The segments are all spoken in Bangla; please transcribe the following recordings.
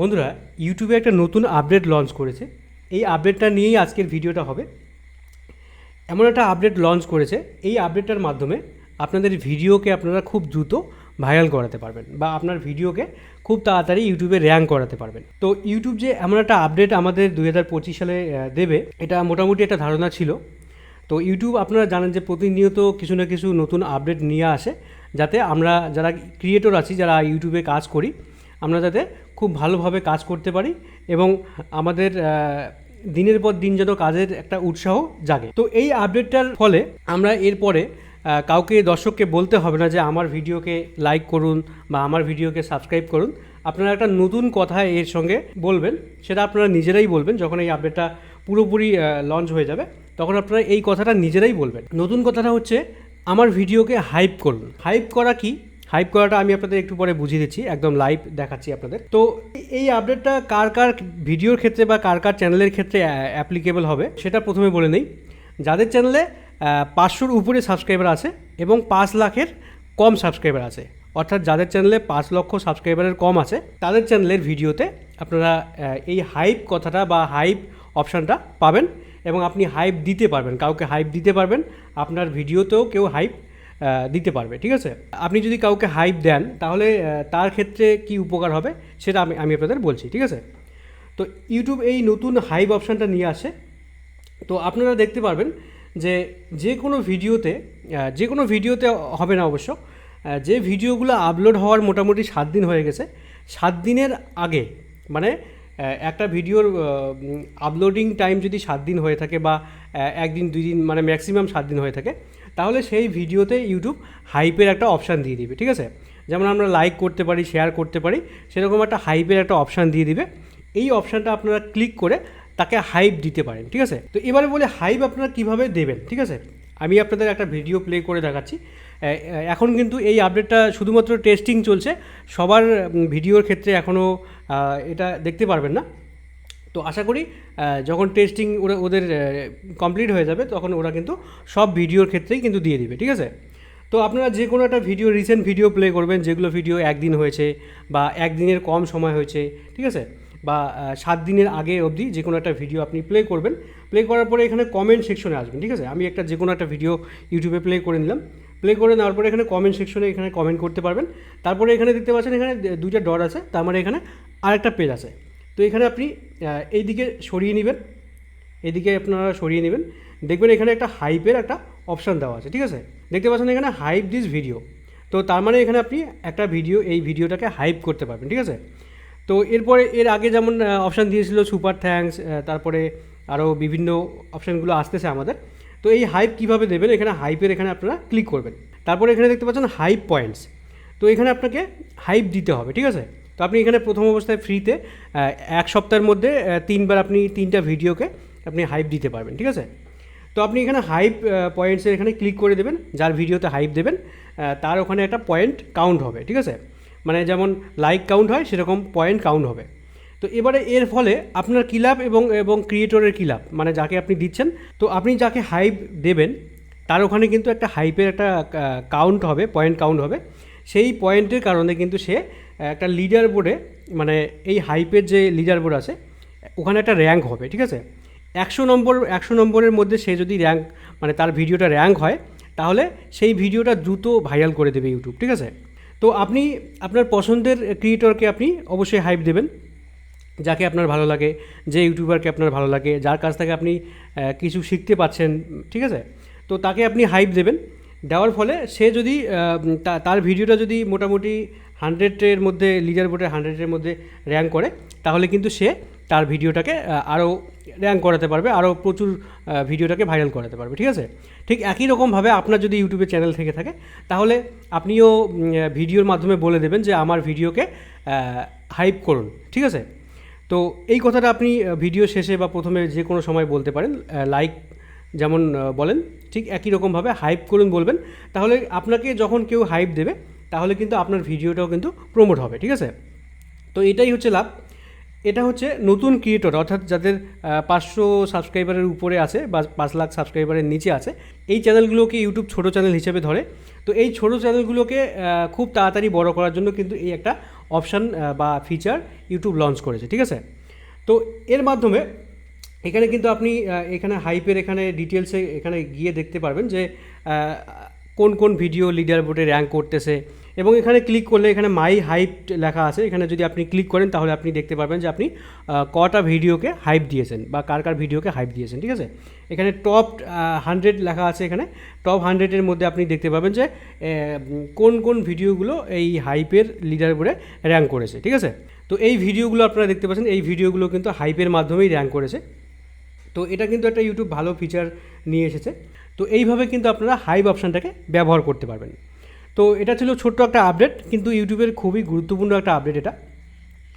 বন্ধুরা ইউটিউবে একটা নতুন আপডেট লঞ্চ করেছে। এই আপডেটটা নিয়েই আজকের ভিডিওটা হবে। এমন একটা আপডেট লঞ্চ করেছে। এই আপডেটটার মাধ্যমে আপনাদের ভিডিওকে আপনারা খুব দ্রুত ভাইরাল করাতে পারবেন বা আপনার ভিডিওকে খুব তাড়াতাড়ি ইউটিউবে র্যাঙ্ক করাতে পারবেন। তো ইউটিউব যে এমন একটা আপডেট আমাদের দুই হাজার পঁচিশ সালে দেবে, এটা মোটামুটি একটা ধারণা ছিল। তো ইউটিউব আপনারা জানেন যে প্রতিনিয়ত কিছু না কিছু নতুন আপডেট নিয়ে আসে, যাতে আমরা যারা ক্রিয়েটর আছি, যারা ইউটিউবে কাজ করি, আমরা যাতে খুব ভালোভাবে কাজ করতে পারি এবং আমাদের দিনের পর দিন যেন কাজের একটা উৎসাহ জাগে। তো এই আপডেটটার ফলে আমরা এরপরে কাউকে দর্শককে বলতে হবে না যে আমার ভিডিওকে লাইক করুন বা আমার ভিডিওকে সাবস্ক্রাইব করুন। আপনারা একটা নতুন কথা এর সঙ্গে বলবেন, সেটা আপনারা নিজেরাই বলবেন যখন এই আপডেটটা পুরোপুরি লঞ্চ হয়ে যাবে, তখন আপনারা এই কথাটা নিজেরাই বলবেন। নতুন কথাটা হচ্ছে, আমার ভিডিওকে হাইপ করুন। হাইপ করা কি? হাইপ করাটা আমি আপনাদের একটু পরে বুঝিয়ে দিচ্ছি, একদম লাইভ দেখাচ্ছি আপনাদের। তো এই আপডেটটা কার কার ভিডিওর ক্ষেত্রে বা কার কার চ্যানেলের ক্ষেত্রে অ্যাপ্লিকেবল হবে, সেটা প্রথমে বলে নেই। যাদের চ্যানেলে পাঁচশোর উপরে সাবস্ক্রাইবার আছে এবং পাঁচ লাখের কম সাবস্ক্রাইবার আছে, অর্থাৎ যাদের চ্যানেলে পাঁচ লক্ষ সাবস্ক্রাইবারের কম আছে, তাদের চ্যানেলের ভিডিওতে আপনারা এই হাইপ কথাটা বা হাইপ অপশানটা পাবেন এবং আপনি হাইপ দিতে পারবেন, কাউকে হাইপ দিতে পারবেন, আপনার ভিডিওতেও কেউ হাইপ দিতে পারবে, ঠিক আছে? আপনি যদি কাউকে হাইপ দেন, তাহলে তার ক্ষেত্রে কি উপকার হবে সেটা আমি আমি আপনাদের বলছি, ঠিক আছে? তো ইউটিউব এই নতুন হাইপ অপশানটা নিয়ে আসে। তো আপনারা দেখতে পারবেন যে যে কোনো ভিডিওতে যে কোনো ভিডিওতে হবে না অবশ্য যে ভিডিওগুলো আপলোড হওয়ার মোটামুটি সাত দিন হয়ে গেছে, সাত দিনের আগে মানে একটা ভিডিওর আপলোডিং টাইম যদি সাত দিন হয়ে থাকে বা একদিন, দুই দিন মানে ম্যাক্সিমাম সাত দিন হয়ে থাকে তাহলে সেই ভিডিওতে ইউটিউব হাইপের একটা অপশান দিয়ে দিবে, ঠিক আছে? যেমন আমরা লাইক করতে পারি শেয়ার করতে পারি, সেরকম একটা হাইপের একটা অপশান দিয়ে দিবে। এই অপশানটা আপনারা ক্লিক করে তাকে হাইপ দিতে পারেন, ঠিক আছে? তো এবারে বলে হাইপ আপনারা কীভাবে দেবেন, ঠিক আছে? আমি আপনাদের একটা ভিডিও প্লে করে দেখাচ্ছি। এখন কিন্তু এই আপডেটটা শুধুমাত্র টেস্টিং চলছে। সবার ভিডিওর ক্ষেত্রে এখনও এটা দেখতে পারবেন না। তো আশা করি যখন টেস্টিং ওরা, ওদের কমপ্লিট হয়ে যাবে, তখন ওরা কিন্তু সব ভিডিওর ক্ষেত্রেই কিন্তু দিয়ে দিবে, ঠিক আছে? তো আপনারা যে কোনো একটা ভিডিও রিসেন্ট ভিডিও প্লে করবেন, যেগুলো ভিডিও একদিন হয়েছে বা একদিনের কম সময় হয়েছে, ঠিক আছে? বা সাত দিনের আগে অবধি যে কোনো একটা ভিডিও আপনি প্লে করবেন প্লে করার পরে এখানে কমেন্ট সেকশনে আসবেন, ঠিক আছে? আমি একটা যে কোনো একটা ভিডিও ইউটিউবে প্লে করে নিলাম। প্লে করে নেওয়ার পরে এখানে কমেন্ট সেকশনে এখানে কমেন্ট করতে পারবেন। তারপরে এখানে দেখতে পাচ্ছেন, এখানে দুইটা ডট আছে, তার মানে এখানে আরেকটা পেজ আছে। তো এখানে আপনি এই দিকে সরিয়ে নেবেন এদিকে আপনারা সরিয়ে নেবেন। দেখবেন এখানে একটা হাইপের একটা অপশান দেওয়া আছে, ঠিক আছে? দেখতে পাচ্ছেন এখানে হাইপ দিস ভিডিও তো তার মানে এখানে আপনি একটা ভিডিও এই ভিডিওটাকে হাইপ করতে পারবেন, ঠিক আছে? তো এরপরে এর আগে যেমন অপশান দিয়েছিল সুপার থ্যাঙ্কস তারপরে আরও বিভিন্ন অপশানগুলো আসতেছে আমাদের। তো এই হাইপ কীভাবে দেবেন? এখানে হাইপের এখানে আপনারা ক্লিক করবেন। তারপরে এখানে দেখতে পাচ্ছেন হাইপ পয়েন্টস তো এখানে আপনাকে হাইপ দিতে হবে, ঠিক আছে? তো আপনি এখানে প্রথম অবস্থায় ফ্রিতে এক সপ্তাহের মধ্যে তিনবার আপনি তিনটা ভিডিওকে আপনি হাইপ দিতে পারবেন, ঠিক আছে? তো আপনি এখানে হাইপ পয়েন্টসের এখানে ক্লিক করে দেবেন, যার ভিডিওতে হাইপ দেবেন তার ওখানে একটা পয়েন্ট কাউন্ট হবে, ঠিক আছে? মানে যেমন লাইক কাউন্ট হয়, সেরকম পয়েন্ট কাউন্ট হবে। তো এবারে এর ফলে আপনার কী লাভ এবং এবং ক্রিয়েটরের কী লাভ? মানে যাকে আপনি দিচ্ছেন, তো আপনি যাকে হাইপ দেবেন, তার ওখানে কিন্তু একটা হাইপের একটা কাউন্ট হবে পয়েন্ট কাউন্ট হবে। সেই পয়েন্টের কারণে কিন্তু সে একটা লিডার বোর্ডে মানে এই হাইপের যে লিডার বোর্ড আছে, ওখানে একটা র্যাঙ্ক হবে, ঠিক আছে? একশো নম্বর, একশো নম্বরের মধ্যে সে যদি র্যাঙ্ক মানে তার ভিডিওটা র্যাঙ্ক হয়, তাহলে সেই ভিডিওটা দ্রুত ভাইরাল করে দেবে ইউটিউব ঠিক আছে? তো আপনি, আপনার পছন্দের ক্রিয়েটরকে আপনি অবশ্যই হাইপ দেবেন, যাকে আপনার ভালো লাগে, যে ইউটিউবারকে আপনার ভালো লাগে, যার কাছ থেকে আপনি কিছু শিখতে পাচ্ছেন, ঠিক আছে? তো তাকে আপনি হাইপ দেবেন দেওয়ার ফলে সে যদি তার ভিডিওটা যদি মোটামুটি হান্ড্রেডের মধ্যে লিডার বোর্ডে হান্ড্রেডের মধ্যে র্যাঙ্ক করে, তাহলে কিন্তু সে তার ভিডিওটাকে আরও র্যাঙ্ক করাতে পারবে, আরও প্রচুর ভিডিওটাকে ভাইরাল করাতে পারবে, ঠিক আছে? ঠিক একই রকমভাবে আপনার যদি ইউটিউবে চ্যানেল থেকে থাকে, তাহলে আপনিও ভিডিওর মাধ্যমে বলে দেবেন যে আমার ভিডিওকে হাইপ করুন, ঠিক আছে? তো এই কথাটা আপনি ভিডিও শেষে বা প্রথমে যে কোনো সময় বলতে পারেন লাইক যেমন বলেন, ঠিক একই রকমভাবে হাইপ করুন বলবেন, তাহলে আপনাকে যখন কেউ হাইপ দেবে, তাহলে কিন্তু আপনার ভিডিওটাও কিন্তু প্রমোট হবে, ঠিক আছে? তো এটাই হচ্ছে লাভ। এটা হচ্ছে নতুন ক্রিয়েটর অর্থাৎ যাদের পাঁচশো সাবস্ক্রাইবারের উপরে আছে বা পাঁচ লাখ সাবস্ক্রাইবারের নিচে আছে, এই চ্যানেলগুলোকে ইউটিউব ছোট চ্যানেল হিসেবে ধরে। তো এই ছোট চ্যানেলগুলোকে খুব তাড়াতাড়ি বড় করার জন্য কিন্তু এই একটা অপশান বা ফিচার ইউটিউব লঞ্চ করেছে, ঠিক আছে? তো এর মাধ্যমে এখানে কিন্তু আপনি এখানে হাইপের এখানে ডিটেলসে এখানে গিয়ে দেখতে পারবেন যে কোন কোন ভিডিও লিডার বোর্ডে র্যাঙ্ক করতেছে। এবং এখানে ক্লিক করলে এখানে মাই হাইপ লেখা আছে। এখানে যদি আপনি ক্লিক করেন তাহলে আপনি দেখতে পারবেন যে আপনি কটা ভিডিওকে হাইপ দিয়েছেন বা কার কার ভিডিওকে হাইপ দিয়েছেন, ঠিক আছে? এখানে টপ হান্ড্রেড লেখা আছে এখানে। টপ হান্ড্রেডের মধ্যে আপনি দেখতে পাবেন যে কোন কোন ভিডিওগুলো এই হাইপের লিডার বোর্ডে র্যাঙ্ক করেছে, ঠিক আছে? তো এই ভিডিওগুলো আপনারা দেখতে পাচ্ছেন। এই ভিডিওগুলো কিন্তু হাইপের মাধ্যমেই র্যাঙ্ক করেছে। তো এটা কিন্তু একটা ইউটিউব ভালো ফিচার নিয়ে এসেছে। তো এইভাবে কিন্তু আপনারা হাইভ অপশানটাকে ব্যবহার করতে পারবেন। তো এটা ছিল ছোট্ট একটা আপডেট কিন্তু ইউটিউবের খুবই গুরুত্বপূর্ণ একটা আপডেট এটা।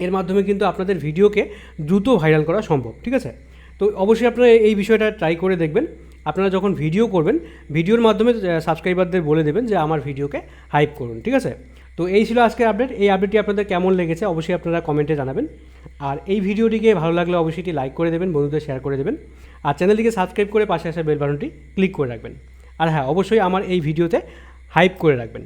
এর মাধ্যমে কিন্তু আপনাদের ভিডিওকে দ্রুত ভাইরাল করা সম্ভব, ঠিক আছে? তো অবশ্যই আপনারা এই বিষয়টা ট্রাই করে দেখবেন। আপনারা যখন ভিডিও করবেন ভিডিওর মাধ্যমে সাবস্ক্রাইবারদের বলে দেবেন যে আমার ভিডিওকে হাইপ করুন, ঠিক আছে? তো এই ছিল আজকের আপডেট। এই আপডেটটি আপনাদের কেমন লেগেছে অবশ্যই আপনারা কমেন্টে জানাবেন। আর এই ভিডিওটিকে ভালো লাগলে অবশ্যই এটি লাইক করে দেবেন, বন্ধুদের শেয়ার করে দেবেন। আর চ্যানেলটিকে সাবস্ক্রাইব করে পাশে আসা বেল বাটনটি ক্লিক করে রাখবেন। আর হ্যাঁ অবশ্যই আমার এই ভিডিওতে হাইপ করে রাখবেন।